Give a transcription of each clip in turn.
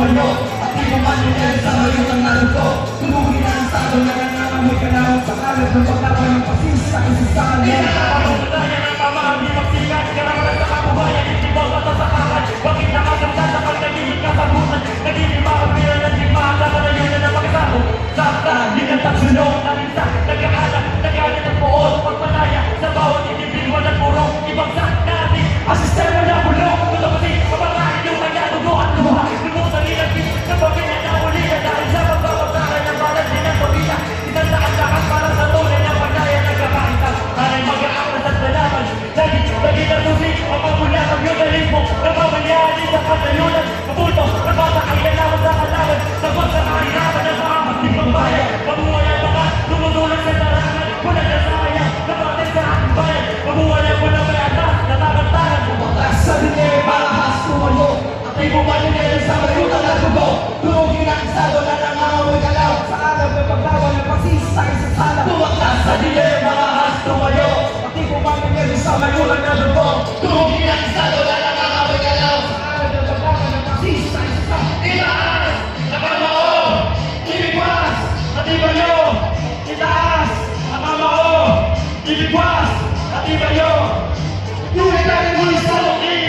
tumayo At di ko maninil sa layo ng naruto Tumuhin ang sado na nangangamoy ka na Sa kalat ng pagtapang ng pasis sa isang salo Ang Pasado na ng mga umigalaw Sa araw ng paglawa ng pagsisakay sa sala Tumakas sa dilim, mga has tumayo Pati bumangin ngayon sa magulang na lupo Tumilang sa dola ng mga Sa araw ng paglawa ng sa sala Itaas! Nakamaho! Ibigwas! At ibayo! Itaas! Nakamaho! Ibigwas! At ibayo! Yung ikaw ng sa!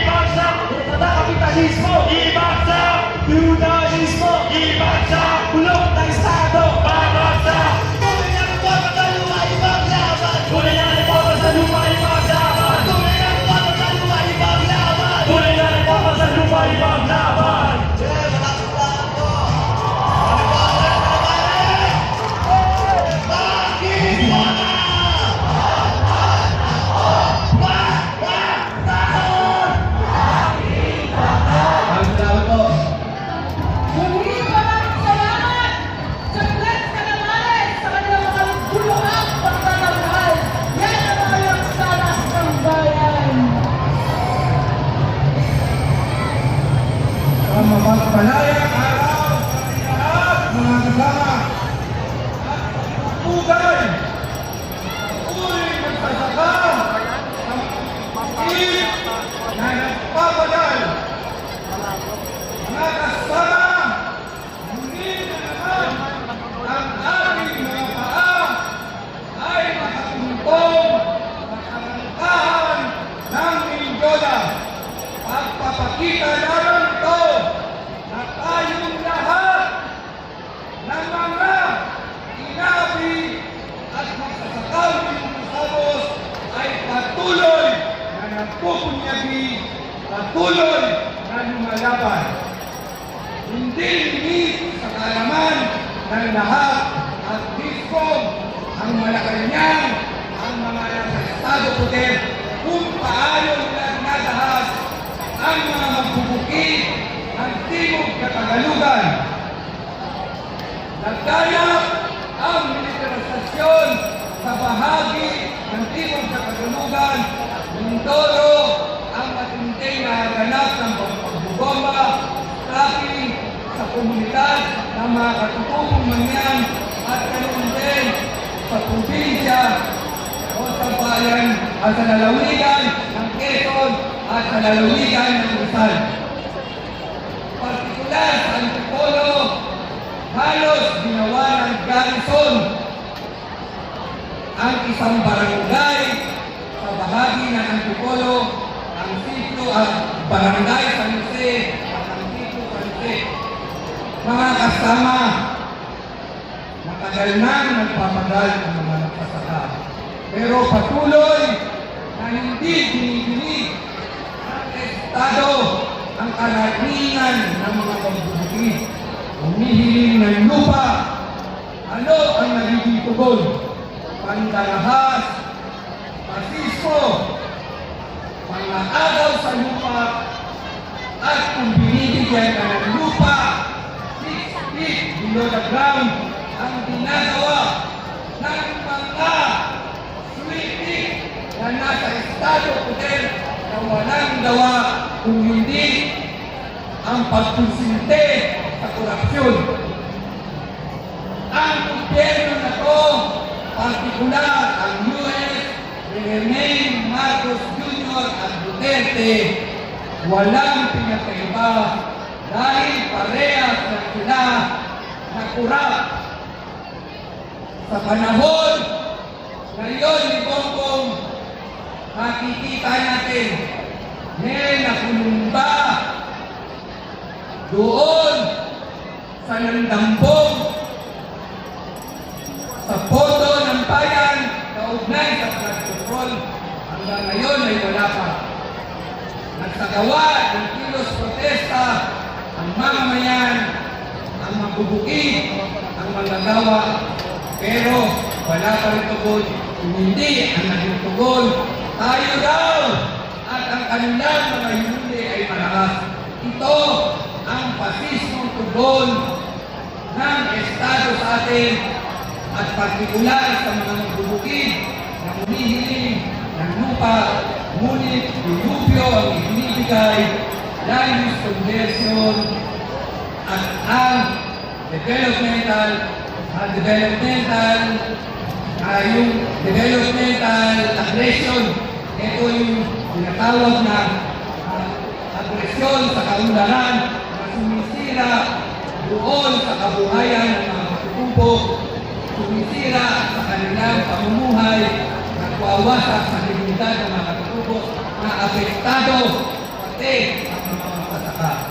palabra. Ng lahat at mismo ang Malacanang ang mga nasa Estado Poder kung paano nila nagahas ang mga magbubukid ng Timog Katagalugan. Nagdayap ang militarisasyon sa bahagi ng Timog Katagalugan, Mindoro, ang matinding na ganap ng pagbubomba, tracking sa komunidad ng mga katutubong manyan at ganoon sa probinsya o sa bayan at sa lalawigan ng Quezon at sa lalawigan ng Rizal. Partikular sa Antipolo, halos ginawa ng garrison ang isang barangay sa bahagi ng Antipolo, ang sitio at barangay San Jose at ang sitio San Jose. Mga kasama, matagal nang nagpapagal ang mga nakasaka. Pero patuloy na hindi binibinig ng Estado ang kalahningan ng mga pagbubuti. Humihiling ng lupa. Ano ang nagiging tugon? Pandarahas, pasismo, mga agaw sa lupa, at kung binibigyan ka ng the ground, ang ginagawa ng mga sweetie na nasa estado poder na walang dawa kung hindi ang pagkusinte sa korupsyon. Ang gobyerno na to, partikular ang US, Remain Marcos Jr. at Duterte, walang pinagkaiba dahil parehas na sila na kurap. Sa panahon ngayon ni Bongbong, makikita natin may nakulumba doon sa nandambong sa boto ng bayan kaugnay sa flood control hanggang ngayon ay wala pa. Nagsagawa ng kilos protesta ang mamamayan, ang magbubukid, ang manggagawa, pero wala pa rin tugon. Hindi ang naging tugon, tayo daw at ang kanilang mga hinuli ay malakas. Ito ang pasismong tugon ng Estado sa atin at partikular sa mga magbubukid na humihiling ng lupa, ngunit dilubyo ang ibinibigay land use conversion at ang developmental ang developmental ah, yung developmental aggression ito yung tinatawag na ah, agresyon sa kaunlaran na sumisira doon sa kabuhayan ng mga katutubo sumisira sa kanilang pamumuhay, nagwawasak sa dignidad ng mga katutubo na apektado pati ang mga matataka.